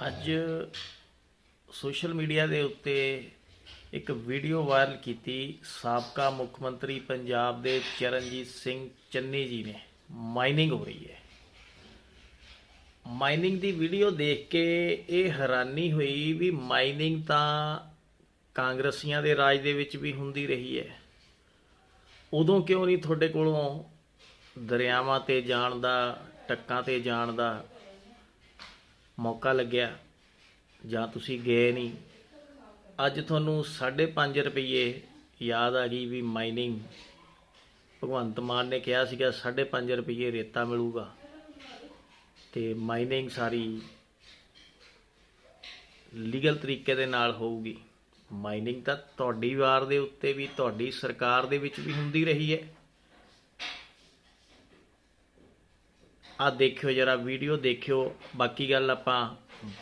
ਅੱਜ social media ਦੇ ਉੱਤੇ ਇੱਕ ਵੀਡੀਓ ਵਾਇਰਲ ਕੀਤੀ ਸਾਬਕਾ ਮੁੱਖ ਮੰਤਰੀ ਪੰਜਾਬ ਦੇ ਚਰਨਜੀਤ ਸਿੰਘ ਚੰਨੀ ਜੀ ਨੇ। ਮਾਈਨਿੰਗ ਹੋ ਰਹੀ ਹੈ। ਮਾਈਨਿੰਗ ਦੀ ਵੀਡੀਓ ਦੇਖ ਕੇ ਇਹ ਹੈਰਾਨੀ ਹੋਈ ਵੀ ਮਾਈਨਿੰਗ ਤਾਂ ਕਾਂਗਰਸੀਆਂ ਦੇ ਰਾਜ ਦੇ ਵਿੱਚ ਵੀ ਹੁੰਦੀ ਰਹੀ ਹੈ। ਉਦੋਂ ਕਿਉਂ ਨਹੀਂ ਤੁਹਾਡੇ ਕੋਲੋਂ ਦਰਿਆਵਾਂ ਤੇ ਜਾਣ ਦਾ, ਟੱਕਾਂ ਤੇ ਜਾਣ ਦਾ ਮੌਕਾ ਲੱਗਿਆ ਜਾਂ ਤੁਸੀਂ ਗਏ ਨਹੀਂ, ਅੱਜ ਤੁਹਾਨੂੰ 5.5 ਰੁਪਏ ਯਾਦ ਆ ਗਈ ਵੀ ਮਾਈਨਿੰਗ ਭਗਵੰਤ ਮਾਨ ਨੇ ਕਿਹਾ ਸੀਗਾ 5.5 ਰੁਪਏ ਰੇਤਾ ਮਿਲੂਗਾ ਤੇ ਮਾਈਨਿੰਗ ਸਾਰੀ ਲੀਗਲ ਤਰੀਕੇ ਦੇ ਨਾਲ ਹੋਊਗੀ। ਮਾਈਨਿੰਗ ਤਾਂ ਤੁਹਾਡੀ ਵਾਰ ਦੇ ਉੱਤੇ ਵੀ, ਤੁਹਾਡੀ ਸਰਕਾਰ ਦੇ ਵਿੱਚ ਵੀ ਹੁੰਦੀ ਰਹੀ ਹੈ। ਆ ਦੇਖਿਓ ਜਰਾ ਵੀਡੀਓ ਦੇਖਿਓ। ਬਾਕੀ ਗੱਲ ਆਪਾਂ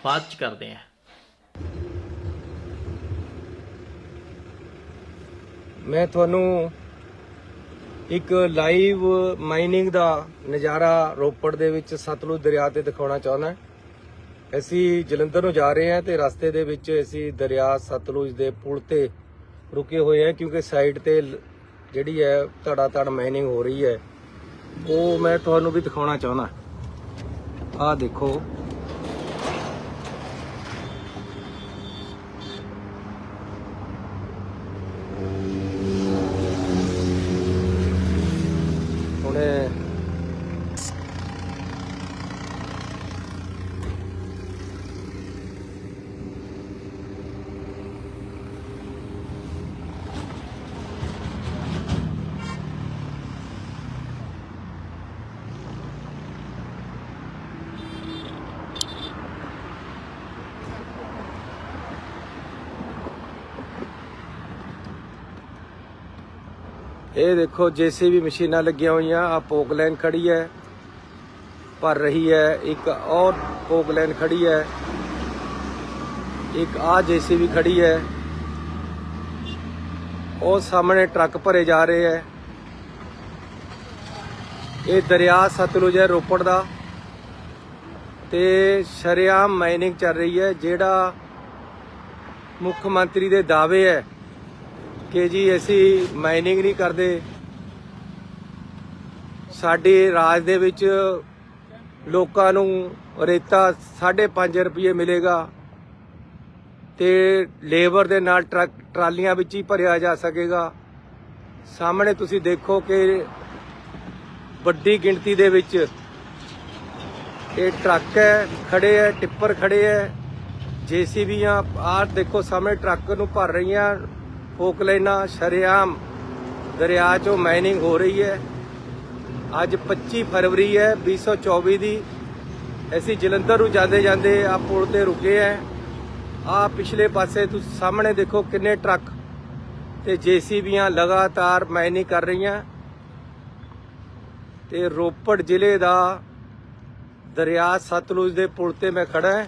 ਬਾਅਦ ਚ ਕਰਦੇ ਆਂ। ਮੈਂ ਤੁਹਾਨੂੰ ਇੱਕ ਲਾਈਵ ਮਾਈਨਿੰਗ ਦਾ ਨਜ਼ਾਰਾ ਰੋਪੜ ਦੇ ਵਿੱਚ ਸਤਲੁਜ ਦਰਿਆ ਤੇ ਦਿਖਾਉਣਾ ਚਾਹੁੰਦਾ ਅਸੀਂ ਜਲੰਧਰ ਨੂੰ ਜਾ ਰਹੇ ਹਾਂ ਤੇ ਰਸਤੇ ਦੇ ਵਿੱਚ ਅਸੀਂ ਦਰਿਆ ਸਤਲੁਜ ਦੇ ਪੁਲ ਤੇ ਰੁਕੇ ਹੋਏ ਹਾਂ ਕਿਉਂਕਿ ਸਾਈਡ ਤੇ ਜਿਹੜੀ ਹੈ ਧੜਾ ਧੜ ਮਾਈਨਿੰਗ ਹੋ ਰਹੀ ਹੈ। ਉਹ ਮੈਂ ਤੁਹਾਨੂੰ ਵੀ ਦਿਖਾਉਣਾ ਚਾਹੁੰਦਾ। ਆਹ ਦੇਖੋ ਹੁਣ ਇਹ ਦੇਖੋ, ਜੇਸੀਬੀ ਮਸ਼ੀਨਾਂ ਲੱਗੀਆਂ ਹੋਈਆਂ ਆ ਪੋਕਲੈਨ ਖੜੀ ਹੈ, ਭਰ ਰਹੀ ਹੈ, ਇੱਕ ਔਰ ਪੋਕਲੈਨ ਖੜੀ ਹੈ, ਇੱਕ ਆ ਜੇਸੀਬੀ ਖੜੀ ਹੈ। ਉਹ ਸਾਹਮਣੇ ਟਰੱਕ ਭਰੇ ਜਾ ਰਹੇ ਹੈ। ਇਹ ਦਰਿਆ ਸਤਲੁਜ ਹੈ, ਰੋਪੜ ਦਾ, ਤੇ ਸ਼ਰਿਆਮ ਮਾਈਨਿੰਗ ਚੱਲ ਰਹੀ ਹੈ, ਜਿਹੜਾ ਮੁੱਖ ਮੰਤਰੀ ਦੇ ਦਾਅਵੇ ਹੈ। ਕਿ ਜੀ ਅਸੀਂ ਮਾਈਨਿੰਗ ਨਹੀਂ ਕਰਦੇ। ਸਾਡੇ ਰਾਜ ਦੇ ਵਿੱਚ ਲੋਕਾਂ ਨੂੰ ਰੇਤਾ 5.5 ਰੁਪਏ ਮਿਲੇਗਾ ਤੇ ਲੇਬਰ ਦੇ ਨਾਲ ਟਰੱਕ, ਟਰਾਲੀਆਂ ਵਿੱਚ ਹੀ ਭਰਿਆ ਜਾ ਸਕੇਗਾ। ਸਾਹਮਣੇ ਤੁਸੀਂ ਦੇਖੋ ਕਿ ਵੱਡੀ ਗਿਣਤੀ ਦੇ ਵਿੱਚ ਇਹ ਟਰੱਕ ਹੈ, ਖੜੇ ਹੈ, ਟਿੱਪਰ ਖੜੇ ਹੈ, ਜੀਸੀਬੀਆਂ, ਆਹ ਦੇਖੋ ਸਾਹਮਣੇ ਟਰੱਕ ਨੂੰ ਭਰ ਰਹੀਆਂ। ਫੋਕਲੈਨਾ ਸ਼ਰੇਆਮ ਦਰਿਆ 'ਚੋਂ ਮਾਈਨਿੰਗ ਹੋ ਰਹੀ ਹੈ। ਅੱਜ 25 ਫਰਵਰੀ ਹੈ 2024 ਦੀ। ਅਸੀਂ ਜਲੰਧਰ ਨੂੰ ਜਾਂਦੇ ਜਾਂਦੇ ਆ ਪੁਲ ਤੇ ਰੁਕੇ ਹੈ। ਆ ਪਿਛਲੇ ਪਾਸੇ ਤੁਸੀਂ ਸਾਹਮਣੇ ਦੇਖੋ ਕਿੰਨੇ ਟਰੱਕ ਤੇ ਜੀਸੀਬੀਆਂ ਲਗਾਤਾਰ ਮਾਈਨਿੰਗ ਕਰ ਰਹੀਆਂ। ਤੇ ਰੋਪੜ ਜ਼ਿਲ੍ਹੇ ਦਾ ਦਰਿਆ ਸਤਲੁਜ ਦੇ ਪੁਲ ਤੇ ਮੈਂ ਖੜਾ ਹਾਂ।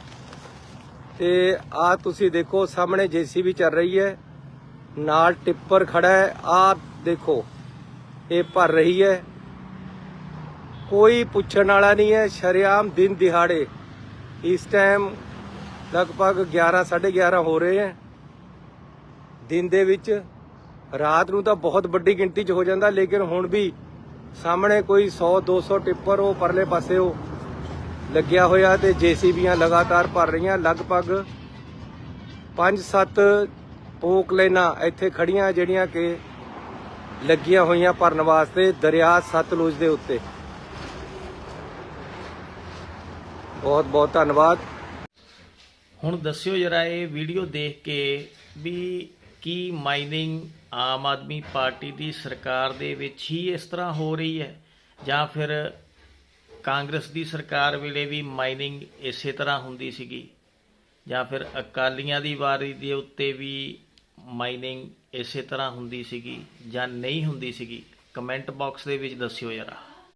ਤੇ ਆ ਤੁਸੀਂ ਦੇਖੋ ਸਾਹਮਣੇ ਜੀਸੀਬੀ ਚੱਲ ਰਹੀ ਹੈ। ਨਾਲ ਟਿੱਪਰ ਖੜਾ ਹੈ। ਆ ਦੇਖੋ, ਇਹ ਭਰ ਰਹੀ ਹੈ। ਕੋਈ ਪੁੱਛਣ ਵਾਲਾ ਨਹੀਂ ਹੈ। ਸ਼ਰਿਆਮ ਦਿਨ ਦਿਹਾੜੇ ਇਸ ਟਾਈਮ ਲਗਭਗ 11 11:30 ਹੋ ਰਹੇ ਹੈ। ਦਿਨ ਦੇ ਵਿੱਚ ਰਾਤ ਨੂੰ ਤਾਂ ਬਹੁਤ ਵੱਡੀ ਗਿਣਤੀ 'ਚ ਹੋ ਜਾਂਦਾ, ਲੇਕਿਨ ਹੁਣ ਵੀ ਸਾਹਮਣੇ ਕੋਈ 100 200 ਟਿੱਪਰ ਉਹ ਪਰਲੇ ਪਾਸੇ ਉਹ ਲੱਗਿਆ ਹੋਇਆ ਤੇ ਜੀਸੀਬੀਆਂ ਲਗਾਤਾਰ ਭਰ ਰਹੀਆਂ। ਲਗਭਗ 5-7 ਪੋਕ ਲੈਣਾ, ਇੱਥੇ ਖੜੀਆਂ ਜਿਹੜੀਆਂ ਕਿ ਲੱਗੀਆਂ ਹੋਈਆਂ ਭਰਨ ਵਾਸਤੇ ਦਰਿਆ ਸਤਲੁਜ ਦੇ ਉੱਤੇ। ਬਹੁਤ ਬਹੁਤ ਧੰਨਵਾਦ। ਹੁਣ ਦੱਸਿਓ ਜਰਾ ਇਹ ਵੀਡੀਓ ਦੇਖ ਕੇ ਵੀ ਕੀ ਮਾਈਨਿੰਗ ਆਮ ਆਦਮੀ ਪਾਰਟੀ ਦੀ ਸਰਕਾਰ ਦੇ ਵਿੱਚ ਹੀ ਇਸ ਤਰ੍ਹਾਂ ਹੋ ਰਹੀ ਹੈ, ਜਾਂ ਫਿਰ ਕਾਂਗਰਸ ਦੀ ਸਰਕਾਰ ਵੇਲੇ ਵੀ ਮਾਈਨਿੰਗ ਇਸੇ ਤਰ੍ਹਾਂ ਹੁੰਦੀ ਸੀਗੀ, ਜਾਂ ਫਿਰ ਅਕਾਲੀਆਂ ਦੀ ਵਾਰੀ ਦੇ ਉੱਤੇ ਵੀ ਮਾਈਨਿੰਗ ਇਸੇ ਤਰ੍ਹਾਂ ਹੁੰਦੀ ਸੀਗੀ ਜਾਂ ਨਹੀਂ ਹੁੰਦੀ ਸੀਗੀ? ਕਮੈਂਟ ਬਾਕਸ ਦੇ ਵਿੱਚ ਦੱਸਿਓ ਯਾਰ